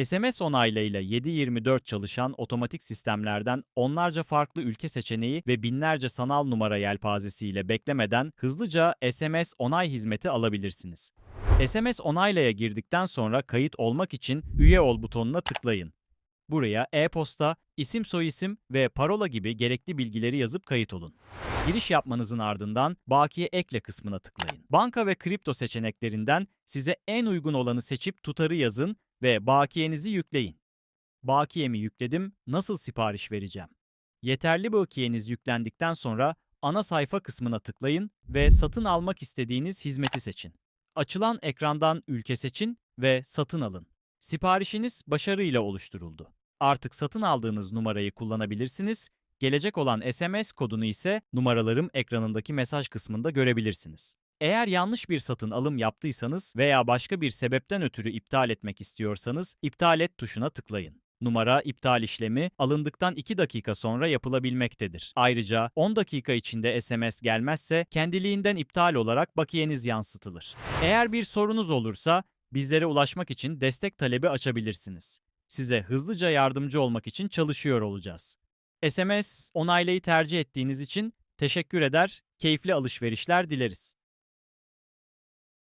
SMS onaylayla 7/24 çalışan otomatik sistemlerden onlarca farklı ülke seçeneği ve binlerce sanal numara yelpazesiyle beklemeden hızlıca SMS onay hizmeti alabilirsiniz. SMS onaylaya girdikten sonra kayıt olmak için üye ol butonuna tıklayın. Buraya e-posta, isim soyisim ve parola gibi gerekli bilgileri yazıp kayıt olun. Giriş yapmanızın ardından bakiye ekle kısmına tıklayın. Banka ve kripto seçeneklerinden size en uygun olanı seçip tutarı yazın ve bakiyenizi yükleyin. Bakiyemi yükledim, nasıl sipariş vereceğim? Yeterli bakiyeniz yüklendikten sonra ana sayfa kısmına tıklayın ve satın almak istediğiniz hizmeti seçin. Açılan ekrandan ülke seçin ve satın alın. Siparişiniz başarıyla oluşturuldu. Artık satın aldığınız numarayı kullanabilirsiniz. Gelecek olan SMS kodunu ise numaralarım ekranındaki mesaj kısmında görebilirsiniz. Eğer yanlış bir satın alım yaptıysanız veya başka bir sebepten ötürü iptal etmek istiyorsanız iptal et tuşuna tıklayın. Numara iptal işlemi alındıktan 2 dakika sonra yapılabilmektedir. Ayrıca 10 dakika içinde SMS gelmezse kendiliğinden iptal olarak bakiyeniz yansıtılır. Eğer bir sorunuz olursa bizlere ulaşmak için destek talebi açabilirsiniz. Size hızlıca yardımcı olmak için çalışıyor olacağız. SMS onaylayı tercih ettiğiniz için teşekkür eder, keyifli alışverişler dileriz.